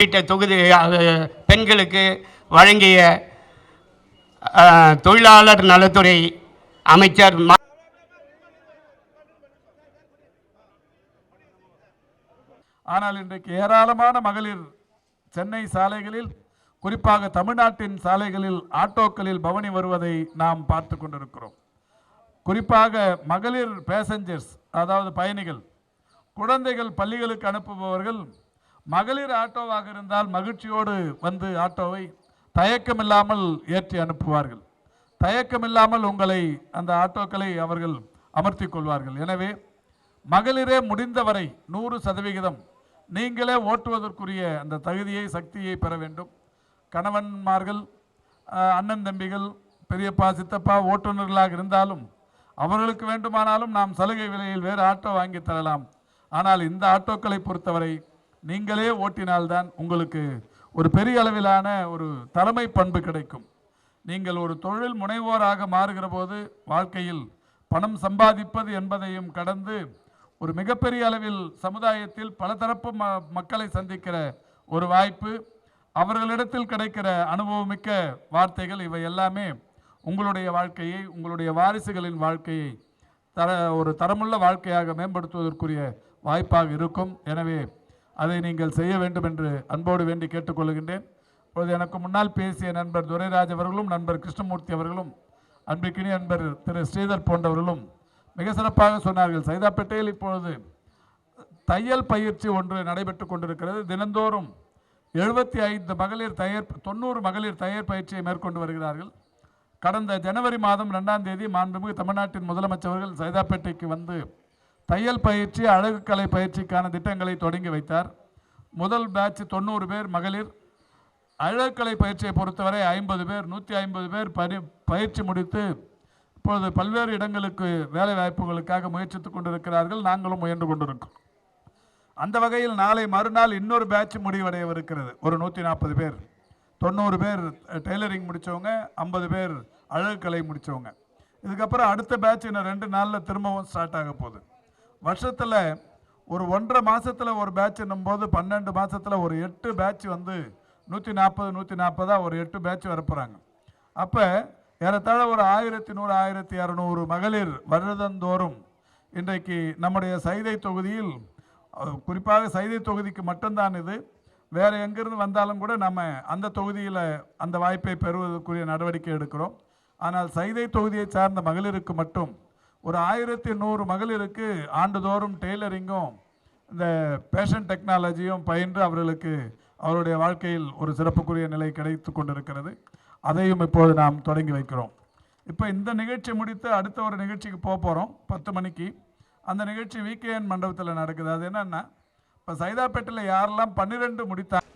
உள்ளிட்ட தொகுதி பெண்களுக்கு வழங்கிய தொழிலாளர் நலத்துறை அமைச்சர் ஆனால் இன்றைக்கு ஏராளமான மகளிர் சென்னை சாலைகளில் குறிப்பாக தமிழ்நாட்டின் சாலைகளில் ஆட்டோக்களில் பவனி வருவதை நாம் பார்த்து கொண்டிருக்கிறோம். குறிப்பாக மகளிர் பேசஞ்சர்ஸ் அதாவது பயணிகள் குழந்தைகள் பள்ளிகளுக்கு அனுப்புபவர்கள் மகளிர் ஆட்டோவாக இருந்தால் மகிழ்ச்சியோடு வந்து ஆட்டோவை தயக்கமில்லாமல் ஏற்றி அனுப்புவார்கள். தயக்கமில்லாமல் உங்களை அந்த ஆட்டோக்களை அவர்கள் அமர்த்தி கொள்வார்கள். எனவே மகளிரே முடிந்தவரை நூறு சதவிகிதம் நீங்களே ஓட்டுவதற்குரிய அந்த தகுதியை சக்தியை பெற வேண்டும். கணவன்மார்கள் அண்ணன் தம்பிகள் பெரியப்பா சித்தப்பா ஓட்டுநர்களாக இருந்தாலும் அவர்களுக்கு வேண்டுமானாலும் நாம் சலுகை விலையில் வேறு ஆட்டோ வாங்கி தரலாம். ஆனால் இந்த ஆட்டோக்களை பொறுத்தவரை நீங்களே ஓட்டினால்தான் உங்களுக்கு ஒரு பெரிய அளவிலான ஒரு தலைமை பண்பு கிடைக்கும். நீங்கள் ஒரு தொழில் முனைவோராக மாறுகிற போது வாழ்க்கையில் பணம் சம்பாதிப்பது என்பதையும் கடந்து ஒரு மிகப்பெரிய அளவில் சமுதாயத்தில் பலதரப்பு ம மக்களை சந்திக்கிற ஒரு வாய்ப்பு அவர்களிடத்தில் கிடைக்கிற அனுபவமிக்க வார்த்தைகள் இவை எல்லாமே உங்களுடைய வாழ்க்கையை உங்களுடைய வாரிசுகளின் வாழ்க்கையை தர ஒரு தரமுள்ள வாழ்க்கையாக மேம்படுத்துவதற்குரிய வாய்ப்பாக இருக்கும். எனவே அதை நீங்கள் செய்ய வேண்டும் என்று அன்போடு வேண்டி கேட்டுக்கொள்கின்றேன். இப்பொழுது எனக்கு முன்னால் பேசிய நண்பர் துரைராஜ் அவர்களும் நண்பர் கிருஷ்ணமூர்த்தி அவர்களும் அன்பிக்கினி நண்பர் திரு ஸ்ரீதர் போன்றவர்களும் மிக சிறப்பாக சொன்னார்கள். சைதாப்பேட்டையில் இப்பொழுது தையல் பயிற்சி ஒன்று நடைபெற்று கொண்டிருக்கிறது. தினந்தோறும் எழுபத்தி ஐந்து மகளிர் தயார் தொண்ணூறு மகளிர் தயார் பயிற்சியை மேற்கொண்டு வருகிறார்கள். கடந்த ஜனவரி மாதம் ரெண்டாம் தேதி மாண்புமிகு தமிழ்நாட்டின் முதலமைச்சர்கள் சைதாப்பேட்டைக்கு வந்து தையல் பயிற்சி அழகுக்கலை பயிற்சிக்கான திட்டங்களை தொடங்கி வைத்தார். முதல் பேட்ச் தொண்ணூறு பேர் மகளிர். அழகுக்கலை பயிற்சியை பொறுத்தவரை ஐம்பது பேர் நூற்றி ஐம்பது பேர் பரி பயிற்சி முடித்து இப்பொழுது பல்வேறு இடங்களுக்கு வேலை வாய்ப்புகளுக்காக முயற்சித்துக் கொண்டிருக்கிறார்கள். நாங்களும் முயன்று கொண்டிருக்கிறோம். அந்த வகையில் நாளை மறுநாள் இன்னொரு பேட்ச் முடிவடையவிருக்கிறது. ஒரு நூற்றி நாற்பது பேர். தொண்ணூறு பேர் டெய்லரிங் முடித்தவங்க ஐம்பது பேர் அழகுக்கலை முடித்தவங்க இதுக்கப்புறம் அடுத்த பேட்ச் இன்னும் ரெண்டு நாளில் திரும்பவும் ஸ்டார்ட் ஆக போகுது. வருஷத்தில் ஒரு ஒன்றரை மாதத்தில் ஒரு பேட்ச் போது பன்னெண்டு மாதத்தில் ஒரு எட்டு பேட்ச் வந்து நூற்றி நாற்பது நூற்றி நாற்பதாக ஒரு எட்டு பேட்ச் வரப்போகிறாங்க அப்போ ஏறத்தாழ ஒரு ஆயிரத்தி நூறு ஆயிரத்தி இரநூறு மகளிர் வருடந்தோறும் இன்றைக்கு நம்முடைய சைதை தொகுதியில் குறிப்பாக சைதை தொகுதிக்கு மட்டும்தான் இது. வேறு எங்கேருந்து வந்தாலும் கூட நம்ம அந்த தொகுதியில் அந்த வாய்ப்பை பெறுவதற்குரிய நடவடிக்கை எடுக்கிறோம். ஆனால் சைதை தொகுதியை சார்ந்த மகளிருக்கு மட்டும் ஒரு ஆயிரத்தி நூறு மகளிருக்கு ஆண்டுதோறும் டெய்லரிங்கும் இந்த பேஷன் டெக்னாலஜியும் பயின்று அவர்களுக்கு அவருடைய வாழ்க்கையில் ஒரு சிறப்புக்குரிய நிலை கிடைத்து கொண்டிருக்கிறது. அதையும் இப்போது நாம் தொடங்கி வைக்கிறோம். இப்போ இந்த நிகழ்ச்சி முடித்து அடுத்த ஒரு நிகழ்ச்சிக்கு போக போகிறோம் பத்து மணிக்கு. அந்த நிகழ்ச்சி விகேஎன் மண்டபத்தில் நடக்குது. அது என்னென்னா இப்போ சைதாப்பேட்டையில் யாரெல்லாம் பன்னிரெண்டு முடித்தாங்க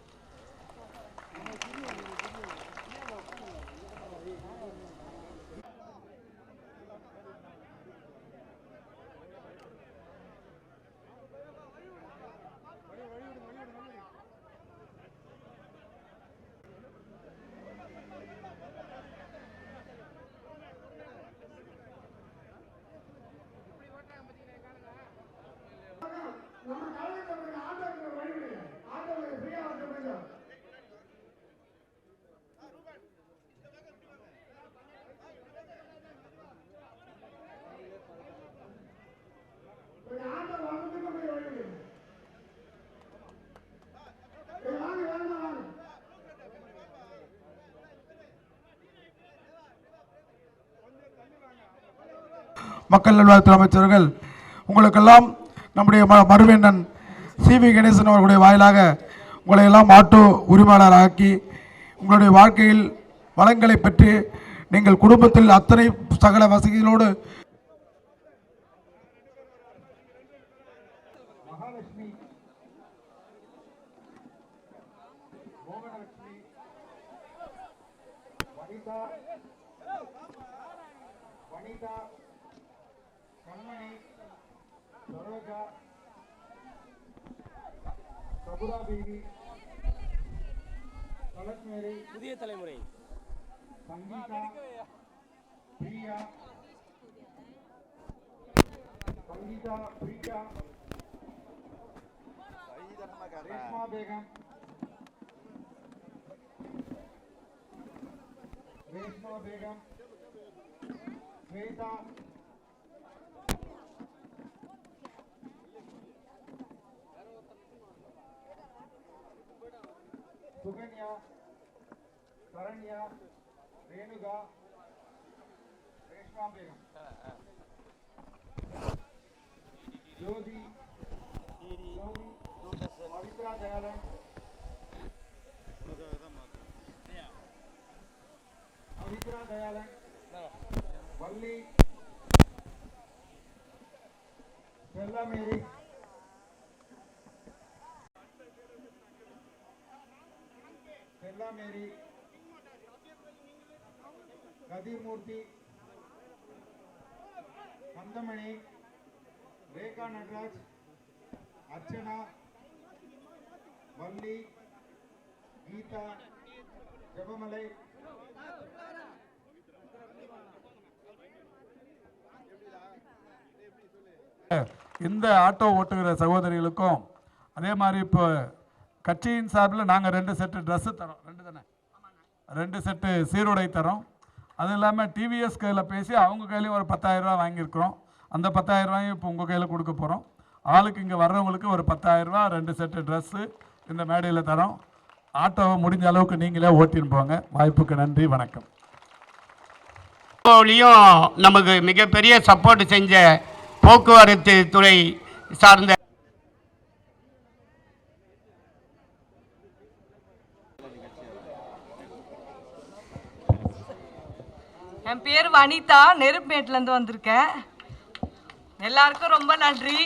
மக்கள் நல்வாழ்வுத்துறை அமைச்சர்கள் உங்களுக்கெல்லாம் நம்முடைய ம மறுவேந்தன் சி. வி. கணேசன் அவர்களுடைய வாயிலாக உங்களை எல்லாம் ஆட்டோ உரிமையாளர் ஆக்கி உங்களுடைய வாழ்க்கையில் வளங்களை பெற்று நீங்கள் குடும்பத்தில் அத்தனை சகல வசதிகளோடு வனிதா கண்மணி சரோகா கபுரா தேவி கலக்மேரி புதிய தலைமுறை. சங்கீதா பிரியா சங்கீதா பிரியா ரேஷ்மா பேகம் ரேஷ்மா பேகம் ஸ்வேதா ಸುಗಣ್ಯ ಶರಣ್ಯ ರೇಣುಗಾ ರೇಷ್ಮಾ ಬೇಗಂ ಜ್ಯೋತಿ ಜ್ಯೋತಿ ಪವಿತ್ರ ಜಯಾಲನ್ ಪವಿತ್ರ ದಯಾಲನ್ ವಲ್ಲಿ ಚೆಲ್ಲಮೇರಿ வெள்ளாமேரி கதிர்மூர்த்தி கந்தமணி ரேகா நட்ராஜ் அர்ச்சனா வள்ளி கீதா ஜபமலை இந்த ஆட்டோ ஓட்டுகிற சகோதரிகளுக்கும் அதே மாதிரி இப்போ கட்சியின் சார்பில் நாங்கள் ரெண்டு செட்டு ட்ரெஸ்ஸு தரோம். ரெண்டு தானே? ரெண்டு செட்டு சீருடை தரோம். அதுவும் இல்லாமல் டிவிஎஸ் கையில் பேசி அவங்க கையிலையும் ஒரு பத்தாயிரரூவா வாங்கியிருக்கிறோம். அந்த 10000 ரூபாயும் இப்போ உங்கள் கையில் கொடுக்க போகிறோம் ஆளுக்கு இங்கே வர்றவங்களுக்கு ஒரு பத்தாயிரரூவா ரெண்டு செட்டு ட்ரெஸ்ஸு இந்த மேடையில் தரோம். ஆட்டோவை முடிஞ்ச அளவுக்கு நீங்களே ஓட்டின்னு போங்க. வாய்ப்புக்கு நன்றி வணக்கம். நமக்கு மிகப்பெரிய சப்போர்ட் செஞ்ச போக்குவரத்து துறை சார்ந்த என் பேர் வனிதா நெருப்பேட்டிலேருந்து வந்திருக்கேன். எல்லாருக்கும் ரொம்ப நன்றி.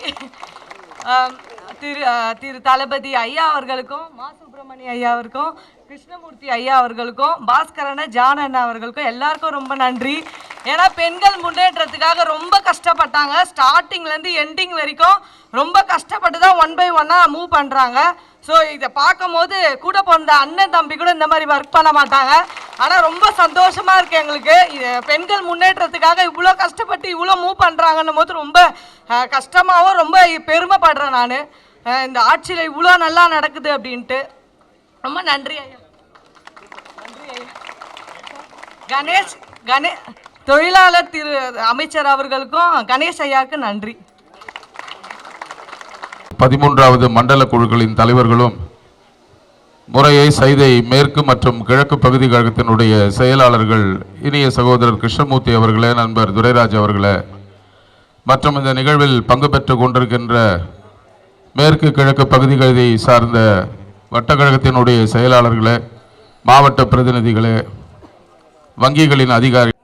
திரு திரு தளபதி ஐயா அவர்களுக்கும் மா சுப்பிரமணிய ஐயா அவருக்கும் கிருஷ்ணமூர்த்தி ஐயா அவர்களுக்கும் பாஸ்கரன ஜான் அண்ணா அவர்களுக்கும் எல்லாருக்கும் ரொம்ப நன்றி. ஏன்னா பெண்கள் முன்னேற்றத்துக்காக ரொம்ப கஷ்டப்பட்டாங்க. ஸ்டார்டிங்லேருந்து எண்டிங் வரைக்கும் ரொம்ப கஷ்டப்பட்டு தான் ஒன் பை ஒன்னாக மூவ் பண்ணுறாங்க ஸோ இதை பார்க்கும்போது கூட பிறந்த அண்ணன் தம்பி கூட இந்த மாதிரி ஒர்க் பண்ண மாட்டாங்க. ஆனால் ரொம்ப சந்தோஷமாக இருக்குது எங்களுக்கு. இது பெண்கள் முன்னேற்றத்துக்காக இவ்வளோ கஷ்டப்பட்டு இவ்வளோ மூவ் பண்ணுறாங்கன்னும் போது ரொம்ப கஷ்டமாகவும் ரொம்ப பெருமைப்படுறேன் நான். இந்த ஆட்சியில் இவ்வளோ நல்லா நடக்குது அப்படின்ட்டு. ரொம்ப நன்றி ஐயா. நன்றி ஐயா. கணேஷ் கணே தொழிலாளர் திரு அமைச்சர் அவர்களுக்கும் கணேஷ் ஐயாவுக்கு நன்றி. பதிமூன்றாவது மண்டல குழுக்களின் தலைவர்களும் முறையை சைதை மேற்கு மற்றும் கிழக்கு பகுதி கழகத்தினுடைய செயலாளர்கள் இனிய சகோதரர் கிருஷ்ணமூர்த்தி அவர்களே நண்பர் துரைராஜ் அவர்களே மற்றும் இந்த நிகழ்வில் பங்கு பெற்று கொண்டிருக்கின்ற மேற்கு கிழக்கு பகுதிகளை சார்ந்த வட்டக்கழகத்தினுடைய செயலாளர்களே மாவட்ட பிரதிநிதிகளே வங்கிகளின் அதிகாரி